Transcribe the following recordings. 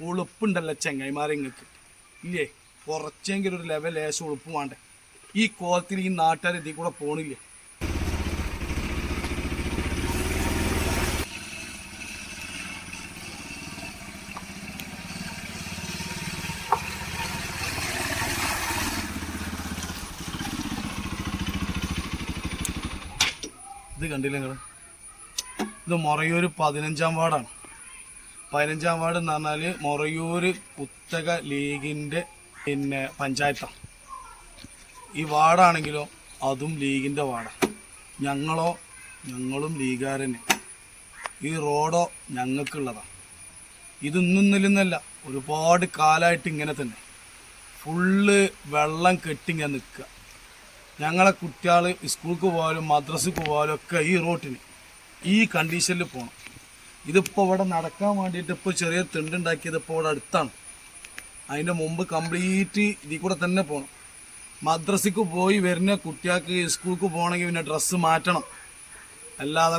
ഉളുപ്പുണ്ടല്ലോ ചെങ്ങായിമാരെ ഇങ്ങക്ക്. ഇല്ലേ? കുറച്ചെങ്കിലും ഒരു ലെവൽ ലേശം ഉളുപ്പ് വേണ്ടേ. ഈ കോലത്തിൽ ഈ നാട്ടുകാർ ഇതിൽ കൂടെ പോണില്ലേ? ഇത് കണ്ടില്ല നിങ്ങൾ ഇത് മൊറയൂർ പതിനഞ്ചാം വാർഡാണ്. പതിനഞ്ചാം വാർഡ് എന്ന് പറഞ്ഞാൽ മൊറയൂർ കുത്തക ലീഗിന്റെ പിന്നെ പഞ്ചായത്താണ് ഈ വാർഡാണെങ്കിലോ അതും ലീഗിന്റെ വാർഡാണ് ഞങ്ങളോ ഞങ്ങളും ലീഗാരനെ ഈ റോഡോ ഞങ്ങൾക്കുള്ളതാണ് ഇത് ഇന്നും നിന്നല്ല ഒരുപാട് കാലമായിട്ട് ഇങ്ങനെ തന്നെ. ഫുള്ള് വെള്ളം കെട്ടിങ്ങനെ നിൽക്കുക. ഞങ്ങളെ കുട്ടികൾ സ്കൂൾക്ക് പോകാനും മദ്രസക്ക് പോകാനും ഒക്കെ ഈ റോട്ടിന് ഈ കണ്ടീഷനിൽ പോകണം ഇതിപ്പോൾ ഇവിടെ നടക്കാൻ വേണ്ടിയിട്ട് ഇപ്പോൾ ചെറിയ തിണ്ടുണ്ടാക്കിയത് ഇപ്പോൾ ഇവിടെ അടുത്താണ്. അതിന്റെ മുമ്പ് കംപ്ലീറ്റ് ഇതിൽ കൂടെ തന്നെ പോകണം മദ്രസക്ക് പോയി വരുന്ന കുട്ടികൾക്ക് സ്കൂൾക്ക് പോകണമെങ്കിൽ പിന്നെ ഡ്രസ്സ് മാറ്റണം. അല്ലാതെ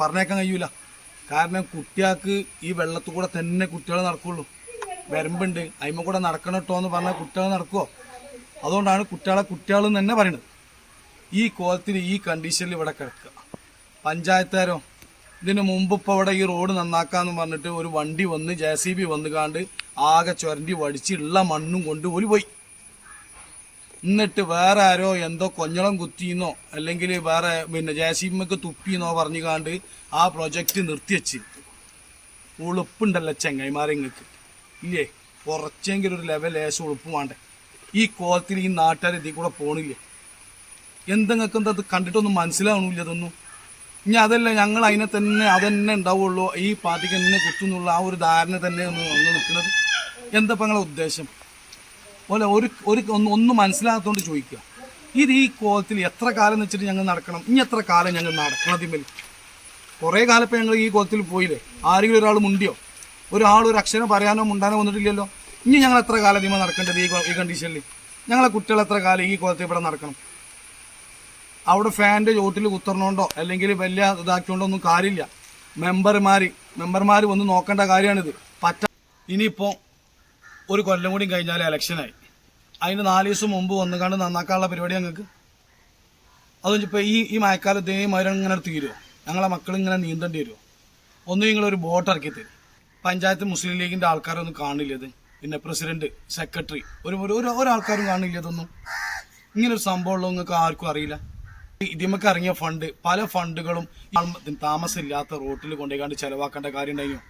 പറഞ്ഞേക്കാൻ കഴിയൂല. കാരണം കുട്ടികൾക്ക് ഈ വെള്ളത്തിൽ കൂടെ തന്നെ കുട്ടികൾ നടക്കുള്ളൂ. വരമ്പുണ്ട്. അതിമ്മ കൂടെ നടക്കണം കേട്ടോ എന്ന് പറഞ്ഞാൽ കുട്ടികൾ നടക്കുമോ അതുകൊണ്ടാണ് കുട്ടികളെ കുട്ടികളെന്ന് തന്നെ പറയുന്നത്. ഈ കോലത്തിൽ ഈ കണ്ടീഷനിൽ ഇവിടെ കിടക്കുക. പഞ്ചായത്തുകാരോ? ഇതിന് മുമ്പ് ഇപ്പോൾ ഇവിടെ ഈ റോഡ് നന്നാക്കാന്ന് പറഞ്ഞിട്ട് ഒരു വണ്ടി വന്ന് ജെ സി ബി വന്ന് കാണ്ട് ആകെ ചുരണ്ടി വടിച്ചുള്ള മണ്ണും കൊണ്ട് ഒരു പോയി. എന്നിട്ട് വേറെ ആരോ എന്തോ കൊഞ്ഞളം കുത്തിന്നോ അല്ലെങ്കിൽ വേറെ പിന്നെ ജെ സി ബിക്ക് തുപ്പിന്നോ പറഞ്ഞു കാണ്ട് ആ പ്രൊജക്റ്റ് നിർത്തിവെച്ച് ഉളുപ്പുണ്ടല്ലോ ചെങ്ങൈമാരെ ഇങ്ങക്ക്. ഇല്ലേ? കുറച്ചെങ്കിലും ഒരു ലെവൽ ലേശം ഉളുപ്പ് വേണ്ടേ. ഈ കോലത്തിൽ ഈ നാട്ടുകാർ ഇതിൽ കൂടെ പോണില്ലേ? എന്തെങ്കിലും എന്താ കണ്ടിട്ടൊന്നും മനസ്സിലാവണില്ല ഇതൊന്നും. ഇനി അതല്ല ഞങ്ങൾ അതിനെ തന്നെ അതന്നെ ഉണ്ടാവുള്ളൂ. ഈ പാർട്ടിക്ക് എന്നെ കുത്തുന്നുള്ള ആ ഒരു ധാരണ തന്നെ ഒന്ന് ഒന്ന് നിൽക്കുന്നത്. എന്താ ഇപ്പം നിങ്ങളെ ഉദ്ദേശം? പോലെ ഒരു ഒരു ഒന്ന് ഒന്നും മനസ്സിലാകത്തോണ്ട് ചോദിക്കുക. ഇത് ഈ കോലത്തിൽ എത്ര കാലം എന്ന് വെച്ചിട്ട് ഞങ്ങൾ നടക്കണം? ഇനി എത്ര കാലം ഞങ്ങൾ നടക്കണം അതിന്മേൽ? കുറേ കാലം ഇപ്പം ഞങ്ങൾ ഈ കോലത്തിൽ പോയില്ലേ? ആരെങ്കിലും ഒരാൾ മുണ്ടിയോ? ഒരാൾ ഒരു അക്ഷരം പറയാനോ മുണ്ടാനോ വന്നിട്ടില്ലല്ലോ? ഇനി ഞങ്ങൾ എത്ര കാലം ഇതിമ നടക്കേണ്ടത് ഈ കണ്ടീഷനിൽ ഞങ്ങളെ കുട്ടികൾ എത്ര കാലം ഈ കോലത്തിൽ ഇവിടെ നടക്കണം? അവിടെ ഫാന്റെ ചോട്ടിൽ കുത്തറിനോണ്ടോ അല്ലെങ്കിൽ വലിയ ഇതാക്കിയോണ്ടോ ഒന്നും കാര്യമില്ല. മെമ്പർമാർ മെമ്പർമാർ വന്ന് നോക്കേണ്ട കാര്യമാണിത്. പറ്റ ഇനിയിപ്പോൾ ഒരു കൊല്ലം കൂടി കഴിഞ്ഞാൽ ഇലക്ഷനായി. അതിന് നാല് ദിവസം മുമ്പ് വന്നുകാണ്ട് നന്നാക്കാനുള്ള പരിപാടി ഞങ്ങൾക്ക്? അതുകൊണ്ട് ഇപ്പോൾ ഈ ഈ മഴക്കാലത്ത് ഈ മരം ഇങ്ങനെ തീരുമോ ഞങ്ങളെ മക്കൾ ഇങ്ങനെ നീന്തേണ്ടി വരുമോ ഒന്നും നിങ്ങളൊരു ബോട്ട് ഇറക്കി തരും. പഞ്ചായത്ത് മുസ്ലിം ലീഗിന്റെ ആൾക്കാരൊന്നും കാണില്ല ഇത്. പിന്നെ പ്രസിഡന്റ് സെക്രട്ടറി ഒരു ഒരു ഒരു- ഒരാൾക്കാരും കാണില്ല ഇതൊന്നും. ഇങ്ങനൊരു സംഭവമുള്ള നിങ്ങൾക്ക് ആർക്കും അറിയില്ല. ഇതിമക്ക് ഇറങ്ങിയ ഫണ്ട് പല ഫണ്ടുകളും താമസമില്ലാത്ത റോട്ടിൽ കൊണ്ടുപോയി ചെലവാക്കേണ്ട കാര്യം ഉണ്ടായിരുന്നു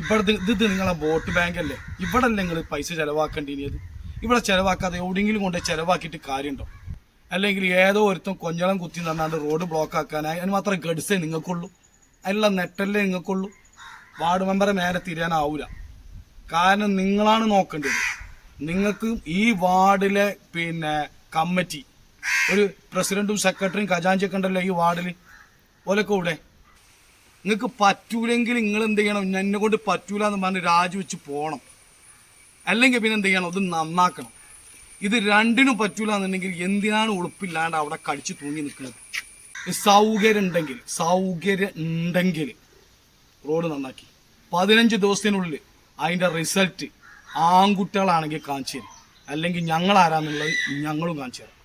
ഇവിടെ ഇത് നിങ്ങളെ വോട്ട് ബാങ്ക് അല്ലേ? ഇവിടെ നിങ്ങൾ പൈസ ചെലവാക്കേണ്ടിയത് ഇവിടെ ചെലവാക്കാതെ എവിടെയെങ്കിലും കൊണ്ട് ചെലവാക്കിയിട്ട് കാര്യമുണ്ടോ അല്ലെങ്കിൽ ഏതോ ഒരുത്തും കൊഞ്ഞളം കുത്തി നടന്നാണ്ട് റോഡ് ബ്ലോക്ക് ആക്കാനായി അതിന് മാത്രം ഗഡ്സേ നിങ്ങൾക്കുള്ളൂ. അതിനുള്ള നെറ്റല്ലേ നിങ്ങൾക്കുള്ളൂ. വാർഡ് മെമ്പറെ നേരെ തിരിയാനാവൂല. കാരണം നിങ്ങളാണ് നോക്കേണ്ടത്. നിങ്ങൾക്ക് ഈ വാർഡിലെ പിന്നെ കമ്മിറ്റി ഒരു പ്രസിഡന്റും സെക്രട്ടറിയും ഖജാഞ്ചിയൊക്കെ ഉണ്ടല്ലോ ഈ വാർഡിൽ ഓലൊക്കെ ഇവിടെ നിങ്ങൾക്ക് പറ്റൂലെങ്കിൽ നിങ്ങൾ എന്ത് ചെയ്യണം? എന്നെ കൊണ്ട് പറ്റൂല എന്ന് പറഞ്ഞ് രാജിവെച്ച് പോകണം. അല്ലെങ്കിൽ പിന്നെ എന്ത് ചെയ്യണം? ഇത് നന്നാക്കണം. ഇത് രണ്ടിനും പറ്റൂല എന്നുണ്ടെങ്കിൽ എന്തിനാണ് ഉളുപ്പില്ലാണ്ട് അവിടെ കടിച്ചു തൂങ്ങി നിൽക്കുന്നത്? സൗകര്യം ഉണ്ടെങ്കിൽ സൗകര്യം ഉണ്ടെങ്കിൽ റോഡ് നന്നാക്കി. പതിനഞ്ച് ദിവസത്തിനുള്ളിൽ അതിന്റെ റിസൾട്ട് ആൺകുട്ടികളാണെങ്കിൽ കാണിച്ചു തരും. അല്ലെങ്കിൽ ഞങ്ങൾ ആരാന്നുള്ളത് ഞങ്ങളും കാണിച്ചു തരാം.